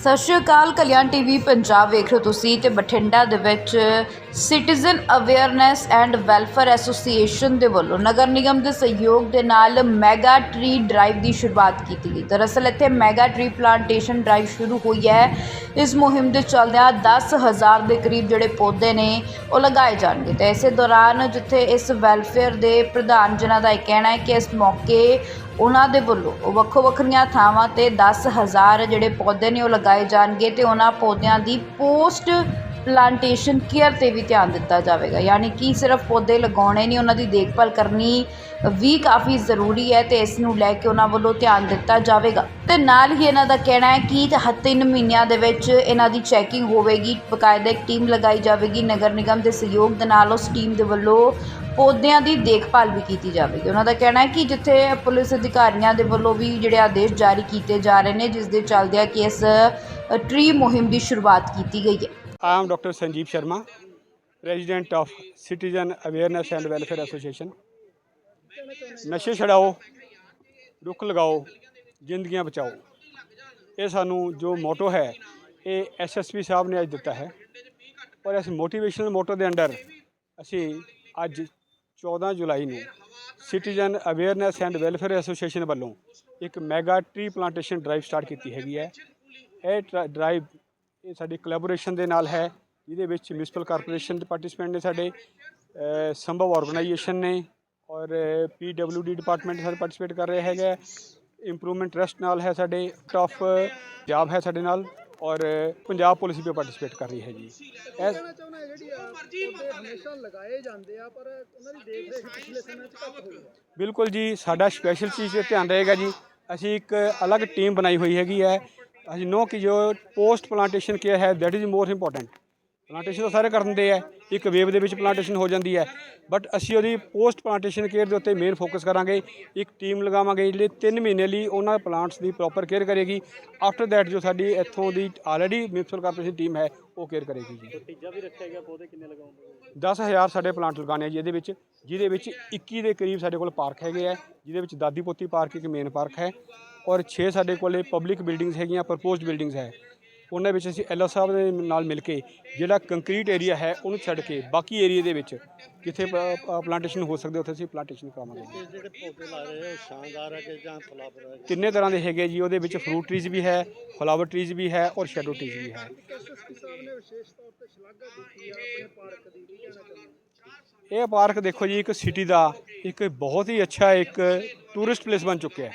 ਸਤਿ ਸ਼੍ਰੀ ਅਕਾਲ, ਕਲਿਆਣ ਟੀਵੀ ਪੰਜਾਬ ਵੇਖ ਰਹੇ ਹੋ ਤੁਸੀਂ ਤੇ ਬਠਿੰਡਾ ਦੇ ਵਿੱਚ citizen awareness and welfare association ਦੇ ਵੱਲੋਂ ਨਗਰ ਨਿਗਮ ਦੇ ਸਹਿਯੋਗ ਦੇ ਨਾਲ ਮੈਗਾ ਟਰੀ ਡਰਾਈਵ ਦੀ ਸ਼ੁਰੂਆਤ ਕੀਤੀ ਗਈ। ਦਰਅਸਲ ਇੱਥੇ ਮੈਗਾ ਟਰੀ ਪਲਾਂਟੇਸ਼ਨ ਡਰਾਈਵ ਸ਼ੁਰੂ ਹੋਈ ਹੈ। ਇਸ ਮੁਹਿੰਮ ਦੇ ਚੱਲਦਿਆਂ 10000 ਦੇ ਕਰੀਬ ਜਿਹੜੇ ਪੌਦੇ ਨੇ ਉਹ ਲਗਾਏ ਜਾਣਗੇ। ਤੇ ਇਸੇ ਦੌਰਾਨ ਜਿੱਥੇ ਇਸ ਵੈਲਫੇਅਰ ਦੇ ਪ੍ਰਧਾਨ ਜਿਨ੍ਹਾਂ ਦਾ ਇਹ ਕਹਿਣਾ ਹੈ ਕਿ ਇਸ ਮੌਕੇ ਉਹਨਾਂ ਦੇ ਵੱਲੋਂ ਵੱਖੋ ਵੱਖਰੀਆਂ ਥਾਵਾਂ ਤੇ ਦਸ ਹਜ਼ਾਰ ਜਿਹੜੇ ਪੌਦੇ ਨੇ ਉਹ ਲਗਾਏ ਜਾਣਗੇ ਅਤੇ ਉਹਨਾਂ ਪੌਦਿਆਂ ਦੀ ਪੋਸਟ ਪਲਾਂਟੇਸ਼ਨ ਕੇਅਰ ਤੇ ਵੀ ਧਿਆਨ ਦਿੱਤਾ ਜਾਵੇਗਾ। ਯਾਨੀ ਕਿ ਸਿਰਫ ਪੌਦੇ ਲਗਾਉਣੇ ਨਹੀਂ, ਉਹਨਾਂ ਦੀ ਦੇਖਭਾਲ ਕਰਨੀ ਵੀ ਕਾਫੀ ਜ਼ਰੂਰੀ ਹੈ ਤੇ ਇਸ ਨੂੰ ਲੈ ਕੇ ਉਹਨਾਂ ਵੱਲੋਂ ਧਿਆਨ ਦਿੱਤਾ ਜਾਵੇਗਾ। ਤੇ ਨਾਲ ਹੀ ਇਹਨਾਂ ਦਾ ਕਹਿਣਾ ਹੈ ਕਿ ਹ- ਤਿੰਨ ਮਹੀਨਿਆਂ ਦੇ ਵਿੱਚ ਇਹਨਾਂ ਦੀ ਚੈਕਿੰਗ ਹੋਵੇਗੀ, ਬਕਾਇਦਾ ਇੱਕ ਟੀਮ ਲਗਾਈ ਜਾਵੇਗੀ, ਨਗਰ ਨਿਗਮ ਦੇ ਸਹਿਯੋਗ ਦੇ ਨਾਲ ਉਸ ਟੀਮ ਦੇ ਵੱਲੋਂ ਪੌਦਿਆਂ ਦੀ ਦੇਖਭਾਲ ਵੀ ਕੀਤੀ ਜਾਵੇਗੀ। ਉਹਨਾਂ ਦਾ ਕਹਿਣਾ ਹੈ ਕਿ ਜਿੱਥੇ ਪੁਲਿਸ ਅਧਿਕਾਰੀਆਂ ਦੇ ਵੱਲੋਂ ਵੀ ਜਿਹੜੇ ਆਦੇਸ਼ ਜਾਰੀ ਕੀਤੇ ਜਾ ਰਹੇ ਨੇ, ਜਿਸ ਦੇ ਚੱਲਦਿਆਂ ਕਿ ਇਸ ਟ੍ਰੀ ਮੁਹਿੰਮ ਦੀ ਸ਼ੁਰੂਆਤ ਕੀਤੀ ਗਈ ਹੈ। I am Dr. Sanjeev Sharma, President of Citizen Awareness and Welfare Association. ਨਸ਼ੇ ਛਡਾਓ ਰੁੱਖ ਲਗਾਓ ਜ਼ਿੰਦਗੀਆਂ ਬਚਾਓ ਇਹ ਸਾਨੂੰ ਜੋ ਮੋਟੋ ਹੈ ਇਹ ਐਸਐਸਪੀ ਸਾਹਿਬ ਨੇ ਅੱਜ ਦਿੱਤਾ ਹੈ ਔਰ ਇਸ ਮੋਟੀਵੇਸ਼ਨਲ ਮੋਟੋ ਦੇ ਅੰਡਰ ਅਸੀਂ ਅੱਜ 14 ਜੁਲਾਈ ਨੂੰ citizen awareness and welfare association ਵੱਲੋਂ ਇੱਕ mega tree plantation drive start ਕੀਤੀ ਹੈਗੀ ਹੈ ਇਹ ਟਰਾ- ਡਰਾਈਵ ਇਹ ਸਾਡੀ ਕੋਲੈਬੋਰੇਸ਼ਨ ਦੇ ਨਾਲ ਹੈ ਜਿਹਦੇ ਵਿੱਚ ਮਿਊਨਿਸਪਲ ਕਾਰਪੋਰੇਸ਼ਨ ਦੇ ਪਾਰਟਿਸਪੈਂਟ ਨੇ ਸਾਡੇ ਸੰਭਵ ਆਰਗੇਨਾਈਜੇਸ਼ਨ ਨੇ ਔਰ ਪੀਡਬਲਯੂਡੀ ਡਿਪਾਰਟਮੈਂਟ ਸਾਰੇ ਪਾਰਟਿਸਿਪੇਟ ਕਰ ਰਹੇ ਹੈਗੇ। ਇੰਪਰੂਵਮੈਂਟ ਟਰਸਟ ਨਾਲ ਹੈ ਸਾਡੇ ਆਫ ਪੰਜਾਬ ਹੈ ਸਾਡੇ ਨਾਲ ਔਰ ਪੰਜਾਬ ਪੁਲਿਸ ਵੀ ਪਾਰਟਿਸਿਪੇਟ ਕਰ ਰਹੀ ਹੈ ਜੀ ਇਹ ਕਹਿਣਾ ਚਾਹੁੰਦਾ ਜਿਹੜੀ ਆ ਪੌਦੇ ਹਮੇਸ਼ਾ ਲਗਾਏ ਜਾਂਦੇ ਆ ਪਰ ਉਹਨਾਂ ਦੀ ਦੇਖ ਰੇਖ ਪਿਛਲੇ ਸਮੇਂ 'ਚ ਘੱਟ ਹੋਈ ਹੈ। ਬਿਲਕੁਲ ਜੀ ਸਾਡਾ ਸਪੈਸ਼ਲ ਚੀਜ਼ ਤੇ ਧਿਆਨ ਰਹੇਗਾ ਜੀ। ਅਸੀਂ ਇੱਕ ਅਲੱਗ ਟੀਮ ਬਣਾਈ ਹੋਈ ਹੈਗੀ ਹੈ। ਅਸੀਂ ਨੋ ਕਿ ਜੋ ਪੋਸਟ ਪਲਾਂਟੇਸ਼ਨ ਕੇਅਰ ਹੈ that is more important plantation ਤਾਂ ਸਾਰੇ ਕਰ ਦਿੰਦੇ ਆ ਇੱਕ ਵੇਵ ਦੇ ਵਿੱਚ ਪਲਾਂਟੇਸ਼ਨ ਹੋ ਜਾਂਦੀ ਹੈ ਬਟ ਅਸੀਂ ਉਹਦੀ ਪੋਸਟ ਪਲਾਂਟੇਸ਼ਨ ਕੇਅਰ ਦੇ ਉੱਤੇ ਮੇਨ ਫੋਕਸ ਕਰਾਂਗੇ ਇੱਕ ਟੀਮ ਲਗਾਵਾਂਗੇ ਜਿਹੜੇ 3 ਮਹੀਨੇ ਲਈ ਉਹਨਾਂ ਪਲਾਂਟਸ ਦੀ ਪ੍ਰੋਪਰ ਕੇਅਰ ਕਰੇਗੀ ਆਫਟਰ ਦੈਟ ਜੋ ਸਾਡੀ ਇੱਥੋਂ ਦੀ ਆਲਰੇਡੀ ਮਿਊਨਿਸਪਲ ਕਾਰਪੋਰੇਸ਼ਨ ਟੀਮ ਹੈ ਉਹ ਕੇਅਰ ਕਰੇਗੀ ਜੀ। ਤੀਜਾ ਵੀ ਰੱਖਿਆ ਗਿਆ ਪੌਦੇ ਕਿੰਨੇ ਲਗਾਉਂਦੇ 10000 ਸਾਡੇ ਪਲਾਂਟ ਲਗਾਉਣੇ ਆ ਜੀ ਇਹਦੇ ਵਿੱਚ ਜਿਹਦੇ ਵਿੱਚ 21 ਦੇ ਕਰੀਬ ਸਾਡੇ ਕੋਲ ਪਾਰਕ ਹੈਗੇ ਆ ਜਿਹਦੇ ਵਿੱਚ ਦਾਦੀ ਪੋਤੀ ਪਾਰਕ ਇੱਕ ਮੇਨ ਪਾਰਕ ਹੈ ਔਰ 6 ਸਾਡੇ ਕੋਲੇ ਪਬਲਿਕ ਬਿਲਡਿੰਗਸ ਹੈਗੀਆਂ ਪ੍ਰਪੋਜ਼ਡ ਬਿਲਡਿੰਗਸ ਹੈ। ਉਹਨਾਂ ਵਿੱਚ ਅਸੀਂ ਐਲਓ ਸਾਹਿਬ ਦੇ ਨਾਲ ਮਿਲ ਕੇ ਜਿਹੜਾ ਕੰਕਰੀਟ ਏਰੀਆ ਹੈ ਉਹਨੂੰ ਛੱਡ ਕੇ ਬਾਕੀ ਏਰੀਆ ਦੇ ਵਿੱਚ ਕਿੱਥੇ ਪਲਾਂਟੇਸ਼ਨ ਹੋ ਸਕਦੇ ਉੱਥੇ ਅਸੀਂ ਪਲਾਂਟੇਸ਼ਨ ਕਰਾਵਾਂਗੇ ਜਿਹੜੇ ਪੌਦੇ ਲਾ ਰਹੇ ਹੋ ਸ਼ਾਨਦਾਰ ਹੈ ਕਿ ਜਾਂ ਫਲਾਵਰ ਹੈ ਤਿੰਨੇ ਤਰ੍ਹਾਂ ਦੇ ਹੈਗੇ ਜੀ ਉਹਦੇ ਵਿੱਚ ਫਰੂਟ ਟਰੀਜ਼ ਵੀ ਹੈ ਫਲਾਵਰ ਟਰੀਜ਼ ਵੀ ਹੈ ਔਰ ਸ਼ੈਡੋ ਟਰੀਜ਼ ਵੀ ਹੈ। ਐਸਐਸਪੀ ਸਾਹਿਬ ਨੇ ਵਿਸ਼ੇਸ਼ ਤੌਰ ਤੇ ਸ਼ਲਾਘਾ ਕੀਤੀ ਆ ਆਪਣੇ ਪਾਰਕ ਦੀ ਕੀ ਕਹਿਣਾ ਚਾਹੁੰਦੇ ਇਹ ਪਾਰਕ ਦੇਖੋ ਜੀ, ਇੱਕ ਸਿਟੀ ਦਾ, ਇੱਕ ਬਹੁਤ ਹੀ ਅੱਛਾ ਇੱਕ ਟੂਰਿਸਟ ਪਲੇਸ ਬਣ ਚੁੱਕਿਆ ਹੈ,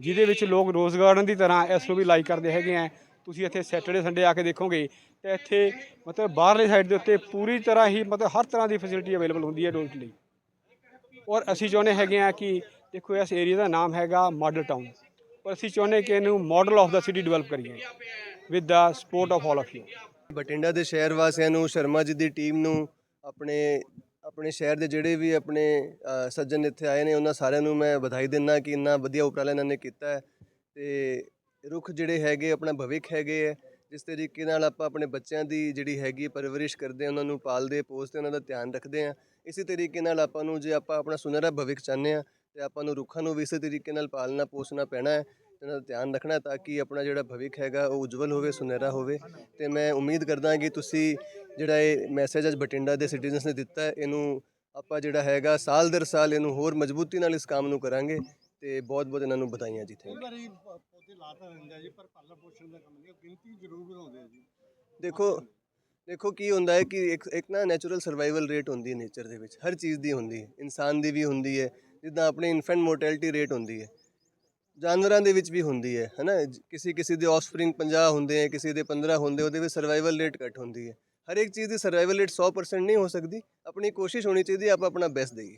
ਜਿਹਦੇ ਵਿੱਚ ਲੋਕ ਰੋਜ਼ ਗਾਰਡਨ ਦੀ ਤਰ੍ਹਾਂ ਇਸ ਨੂੰ ਵੀ ਲਾਈਕ ਕਰਦੇ ਹੈਗੇ ਆ ਤੁਸੀਂ ਇੱਥੇ ਸੈਟਰਡੇ ਸੰਡੇ ਆ ਕੇ ਦੇਖੋਗੇ ਤਾਂ ਇੱਥੇ ਮਤਲਬ ਬਾਹਰਲੇ ਸਾਈਡ ਦੇ ਉੱਤੇ ਪੂਰੀ ਤਰ੍ਹਾਂ ਹੀ ਮਤਲਬ ਹਰ ਤਰ੍ਹਾਂ ਦੀ ਫੈਸਿਲਿਟੀ ਅਵੇਲੇਬਲ ਹੁੰਦੀ ਹੈ ਡੋਲਸ ਲਈ। ਔਰ ਅਸੀਂ ਚਾਹੁੰਦੇ ਹੈਗੇ ਆ ਕਿ ਦੇਖੋ ਇਸ ਏਰੀਆ ਦਾ ਨਾਮ ਹੈਗਾ ਮਾਡਲ ਟਾਊਨ ਔਰ ਅਸੀਂ ਚਾਹੁੰਦੇ ਕਿ ਇਹਨੂੰ model of the city develop ਕਰੀਏ with the support of all of you Bathinda ਦੇ ਸ਼ਹਿਰ ਵਾਸੀਆਂ ਨੂੰ, ਸ਼ਰਮਾ ਜੀ ਦੀ ਟੀਮ ਨੂੰ, ਆਪਣੇ ਆਪਣੇ ਸ਼ਹਿਰ ਦੇ ਜਿਹੜੇ ਵੀ ਆਪਣੇ ਸੱਜਣ ਇੱਥੇ ਆਏ ਨੇ, ਉਹਨਾਂ ਸਾਰਿਆਂ ਨੂੰ ਮੈਂ ਵਧਾਈ ਦਿੰਦਾ ਕਿ ਇੰਨਾ ਵਧੀਆ ਉਪਰਾਲਾ ਇਹਨਾਂ ਨੇ ਕੀਤਾ ਹੈ ਤੇ ਰੁੱਖ ਜਿਹੜੇ ਹੈਗੇ, ਆਪਣਾ ਭਵਿੱਖ ਹੈਗੇ ਹੈ, ਜਿਸ ਤਰੀਕੇ ਨਾਲ ਆਪਾਂ ਆਪਣੇ ਬੱਚਿਆਂ ਦੀ ਜਿਹੜੀ ਹੈਗੀ ਪਰਵਰਿਸ਼ ਕਰਦੇ ਹਾਂ, ਉਹਨਾਂ ਨੂੰ ਪਾਲਦੇ, ਪੋਸਦੇ, ਉਹਨਾਂ ਦਾ ਧਿਆਨ ਰੱਖਦੇ ਹਾਂ। ਇਸੇ ਤਰੀਕੇ ਨਾਲ ਆਪਾਂ ਨੂੰ ਜੇ ਆਪਾਂ ਆਪਣਾ ਸੁਨਹਿਰਾ ਭਵਿੱਖ ਚਾਹੁੰਦੇ ਹਾਂ, ਤੇ ਆਪਾਂ ਨੂੰ ਰੁੱਖਾਂ ਨੂੰ ਵੀ ਇਸੇ ਤਰੀਕੇ ਨਾਲ ਪਾਲਣਾ, ਪੋਸਣਾ ਪੈਣਾ ਹੈ। ਇਹਨਾਂ ਦਾ ਧਿਆਨ ਰੱਖਣਾ ਹੈ ਤਾਂ ਕਿ ਆਪਣਾ ਜਿਹੜਾ ਭਵਿੱਖ ਹੈਗਾ ਉਹ ਉਜਵਲ ਹੋਵੇ ਸੁਨਹਿਰਾ ਹੋਵੇ। ਤੇ ਮੈਂ ਉਮੀਦ ਕਰਦਾ ਕਿ ਤੁਸੀਂ ਜਿਹੜਾ ਇਹ ਮੈਸੇਜ ਅੱਜ ਬਠਿੰਡਾ ਦੇ ਸਿਟੀਜ਼ਨਸ ਨੇ ਦਿੱਤਾ ਹੈ ਇਹਨੂੰ ਆਪਾਂ ਜਿਹੜਾ ਹੈਗਾ ਸਾਲ ਦਰ ਸਾਲ ਇਹਨੂੰ ਹੋਰ ਮਜ਼ਬੂਤੀ ਨਾਲ ਇਸ ਕੰਮ ਨੂੰ ਕਰਾਂਗੇ ਤੇ ਬਹੁਤ ਬਹੁਤ ਇਹਨਾਂ ਨੂੰ ਵਧਾਈਆਂ ਜੀ ਥੈਂਕ ਵਾਰੀ ਪੌਦੇ ਲਾਤਾ ਰਹਿੰਦਾ ਜੀ ਪਰ ਪਾਲਣ ਪੋਸ਼ਣ ਦਾ ਕੰਮ ਨਹੀਂ ਗਿਣਤੀ ਜ਼ਰੂਰ ਵਧਾਉਂਦੇ ਆ ਜੀ। ਦੇਖੋ ਦੇਖੋ ਕੀ ਹੁੰਦਾ ਹੈ ਕਿ ਇੱਕ ਇੱਕ ਨਾ ਨੈਚੁਰਲ ਸਰਵਾਈਵਲ ਰੇਟ ਹੁੰਦੀ ਹੈ ਨੇਚਰ ਦੇ ਵਿੱਚ ਹਰ ਚੀਜ਼ ਦੀ ਹੁੰਦੀ ਹੈ ਇਨਸਾਨ ਦੀ ਵੀ ਹੁੰਦੀ ਹੈ ਜਿੱਦਾਂ ਆਪਣੀ ਇਨਫੈਂਟ ਮੋਰਟੈਲਿਟੀ ਰੇਟ ਹੁੰਦੀ ਹੈ। ਜਾਨਵਰਾਂ ਦੇ ਵਿੱਚ ਵੀ ਹੁੰਦੀ ਹੈ ਹੈਨਾ ਜ- ਕਿਸੇ ਕਿਸੇ ਦੇ ਆਫਸਪ੍ਰਿੰਗ 50 ਹੁੰਦੇ ਹੈ, ਕਿਸੇ ਦੇ 15 ਹੁੰਦੇ ਉਹਦੇ ਵਿੱਚ ਸਰਵਾਈਵਲ ਰੇਟ ਘੱਟ ਹੁੰਦੀ ਹੈ। ਹਰ ਇੱਕ ਚੀਜ਼ ਦੀ ਸਰਵਾਈਵਲ ਰੇਟ 100% ਨਹੀਂ ਹੋ ਸਕਦੀ। ਆਪਣੀ ਕੋਸ਼ਿਸ਼ ਹੋਣੀ ਚਾਹੀਦੀ ਆਪਾਂ ਆਪਣਾ ਬੈਸਟ ਦਈਏ।